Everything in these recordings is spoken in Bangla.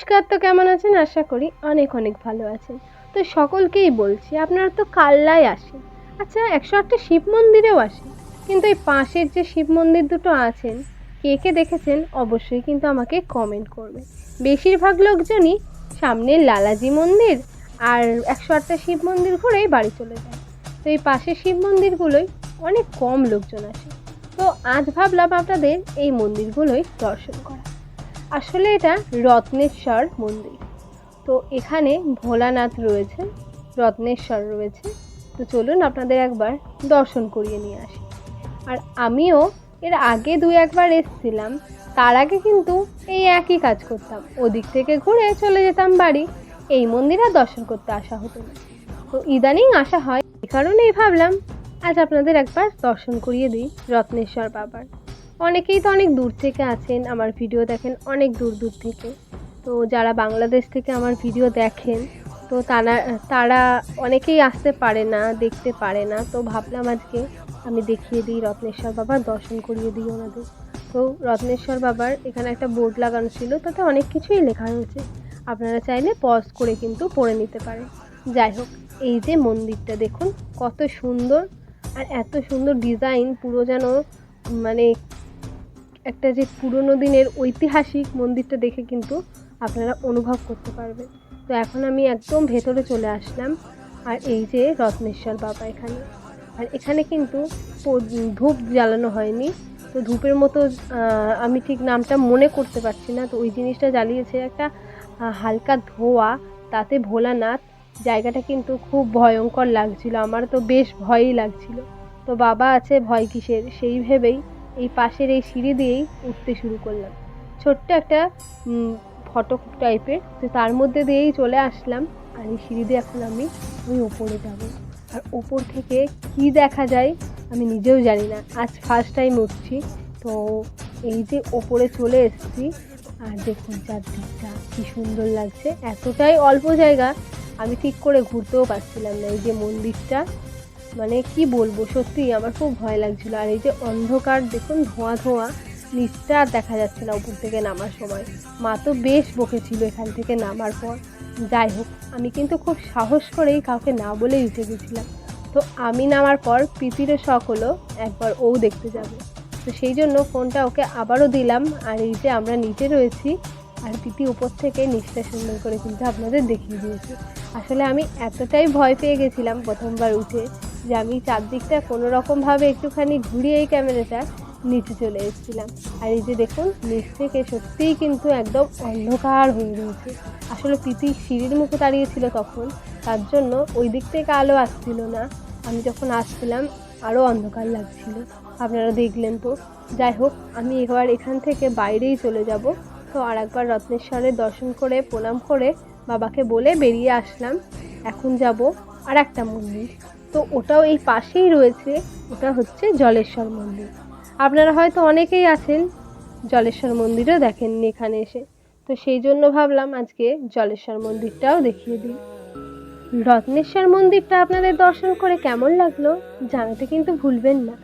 নমস্কার তো কেমন আছেন? আশা করি অনেক অনেক ভালো আছেন। তো সকলকেই বলছি, আপনারা তো কাল্লায় আসেন। আচ্ছা একশো আটটা শিব মন্দিরেও আসেন। কিন্তু এই পাশের যে শিব মন্দির দুটো আছেন, কে কে দেখেছেন অবশ্যই কিন্তু আমাকে কমেন্ট করবেন। বেশিরভাগ লোকজনই সামনের লালাজি মন্দির আর একশো আটটা শিব মন্দির ঘুরেই বাড়ি চলে যায়। তো এই পাশের শিব মন্দিরগুলোই অনেক কম লোকজন আসে। তো আজ ভাবলাম আপনাদের এই মন্দিরগুলোই দর্শন করা আসলে এটা রত্নেশ্বর মন্দির। তো এখানে ভোলানাথ রয়েছে, রত্নেশ্বর রয়েছে। তো চলুন আপনাদের একবার দর্শন করিয়ে নিয়ে আসি। আর আমিও এর আগে দু একবার এসেছিলাম, তার আগে কিন্তু এই একই কাজ করতাম। ওদিক থেকে ঘুরে চলে যেতাম বাড়ি, এই মন্দির আর দর্শন করতে আসা হতো না। তো ইদানিং আসা হয়, এই কারণেই ভাবলাম, আজ আপনাদের একবার দর্শন করিয়ে দিই রত্নেশ্বর বাবার। অনেকেই তো অনেক দূর থেকে আছেন, আমার ভিডিও দেখেন অনেক দূর দূর থেকে। তো যারা বাংলাদেশ থেকে আমার ভিডিও দেখেন, তো তারা তারা অনেকেই আসতে পারে না, দেখতে পারে না। তো ভাবলাম আজকে আমি দেখিয়ে দিই রত্নেশ্বর বাবার, দর্শন করিয়ে দিই ওনাদের। তো রত্নেশ্বর বাবার এখানে একটা বোর্ড লাগানো ছিল, তাতে অনেক কিছুই লেখা রয়েছে। আপনারা চাইলে পজ করে কিন্তু পড়ে নিতে পারেন। যাই হোক, এই যে মন্দিরটা দেখুন, কত সুন্দর আর এত সুন্দর ডিজাইন পুরো যেন মানে একটা যে পুরনো দিনের ঐতিহাসিক মন্দিরটা দেখে কিন্তু আপনারা অনুভব করতে পারবেন। তো এখন আমি একদম ভেতরে চলে আসলাম, আর এই যে রত্নেশ্বর বাবা এখানে। আর এখানে কিন্তু ধূপ জ্বালানো হয়নি। তো ধূপের মতো আমি ঠিক নামটা মনে করতে পারছি না। তো ওই জিনিসটা জ্বালিয়েছে একটা হালকা ধোয়া, তাতে ভোলানাথ। জায়গাটা কিন্তু খুব ভয়ঙ্কর লাগছিল। আমার তো বেশ ভয়ই লাগছিল। তো বাবা আছে ভয় কিসের? সেই ভেবেই এই পাশের এই সিঁড়ি দিয়েই উঠতে শুরু করলাম। ছোট্ট একটা ফটক টাইপের। তো তার মধ্যে দিয়েই চলে আসলাম আর এই সিঁড়ি দিয়ে এখন আমি ওই ওপরে যাব। আর ওপর থেকে কি দেখা যায় আমি নিজেও জানি না। আজ ফার্স্ট টাইম উঠছি। তো এই যে ওপরে চলে এসেছি, আর দেখুন চারদিকটা কি সুন্দর লাগছে। এতটাই অল্প জায়গা, আমি ঠিক করে ঘুরতেও পারছিলাম না। এই যে মন্দিরটা মানে কি বলব, সত্যি আমার খুব ভয় লাগছিল। আর এই যে অন্ধকার, দেখুন ধোঁয়া ধোঁয়া, নিচটা দেখা যাচ্ছে না উপর থেকে নামার সময়। মা তো বেশ বকেছিল এখান থেকে নামার পর। যাই হোক, আমি কিন্তু খুব সাহস করেই কাউকে না বলেই উঠে গেছিলাম। তো আমি নামার পর প্রীতিরও শখ হলো একবার ও দেখতে যাবে। তো সেই জন্য ফোনটা ওকে আবারও দিলাম। আর এই যে আমরা নিচে রয়েছি, আর প্রীতি উপর থেকে নিচটা সুন্দর করে কিন্তু আপনাদের দেখিয়ে দিয়েছি। আসলে আমি এতটাই ভয় পেয়ে গেছিলাম প্রথমবার উঠে। যে আমি চারদিকটা কোনো রকমভাবে একটুখানি ঘুরিয়ে এই ক্যামেরাটা নিচে চলে এসেছিলাম। আর এই যে দেখুন, নিচ থেকে সত্যিই কিন্তু একদম অন্ধকার হয়ে রয়েছে। আসলে প্রীতি সিঁড়ির মুখে দাঁড়িয়েছিল তখন, তার জন্য ওই দিক থেকে আলো আসছিল না। আমি যখন আসছিলাম আরও অন্ধকার লাগছিল। আপনারা দেখলেন তো। যাই হোক, আমি এবার এখান থেকে বাইরেই চলে যাব। তো আর একবার রত্নেশ্বরের দর্শন করে, প্রণাম করে বাবাকে বলে বেরিয়ে আসলাম। এখন যাব আর একটা মন্দির। তো ওটাও এই পাশেই রয়েছে, ওটা হচ্ছে জলেশ্বর মন্দির। আপনারা হয়তো অনেকেই আছেন, জলেশ্বর মন্দিরও দেখেননি এখানে এসে। তো সেই জন্য ভাবলাম আজকে জলেশ্বর মন্দিরটাও দেখিয়ে দিই। রত্নেশ্বর মন্দিরটা আপনাদের দর্শন করে কেমন লাগল জানাতে কিন্তু ভুলবেন না।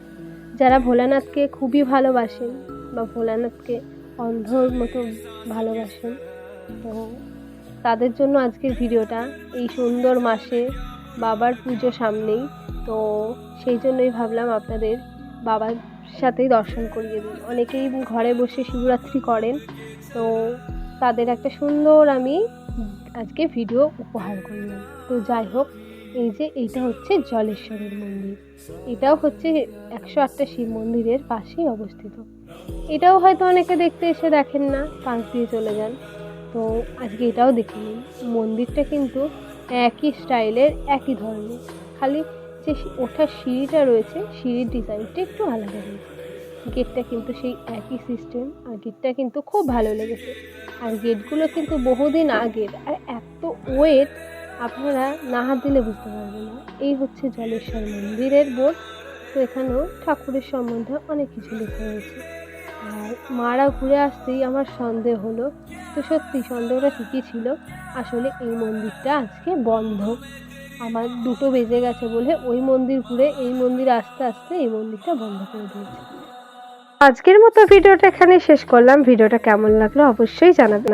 যারা ভোলানাথকে খুবই ভালোবাসেন বা ভোলানাথকে অন্ধর মতো ভালোবাসেন, তো তাদের জন্য আজকের ভিডিওটা এই সুন্দর মাসে বাবার পুজো সামনেই, তো সেই জন্যই ভাবলাম আপনাদের বাবার সাথেই দর্শন করিয়ে দিন অনেকেই ঘরে বসে শিবরাত্রি করেন, তো তাদের একটা সুন্দর আমি আজকে ভিডিও উপহার করলাম। তো যাই হোক, এই যে এইটা হচ্ছে জলেশ্বরের মন্দির। এটাও হচ্ছে একশো আটটা শিব মন্দিরের পাশেই অবস্থিত। এটাও হয়তো অনেকে দেখতে এসে দেখেন না, পাশ দিয়ে চলে যান। তো আজকে এটাও দেখে নিন। মন্দিরটা কিন্তু একই স্টাইলের, একই ধরনের। খালি যে ওঠার সিঁড়িটা রয়েছে, সিঁড়ির ডিজাইনটা একটু আলাদা রয়েছে। গেটটা কিন্তু সেই একই সিস্টেম, আর গেটটা কিন্তু খুব ভালো লেগেছে। আর গেটগুলো কিন্তু বহুদিন আগের, আর এত ওয়েট আপনারা না হাত দিলে বুঝতে পারবেন না। এই হচ্ছে জলেশ্বর মন্দিরের বোর্ড। তো এখানেও ঠাকুরের সম্বন্ধে অনেক কিছু লেখা হয়েছে আর মারা ঘুরে আসতেই আমার সন্দেহ হলো তো সত্যি সন্দেহটা ঠিকই ছিল। আসলে এই মন্দিরটা আজকে বন্ধ। আমার দুটো বেজে গেছে বলে ওই মন্দির ঘুরে এই মন্দির আস্তে আস্তে এই মন্দিরটা বন্ধ করে দিয়েছে। আজকের মতো ভিডিওটা এখানে শেষ করলাম। ভিডিওটা কেমন লাগল অবশ্যই জানাবেন।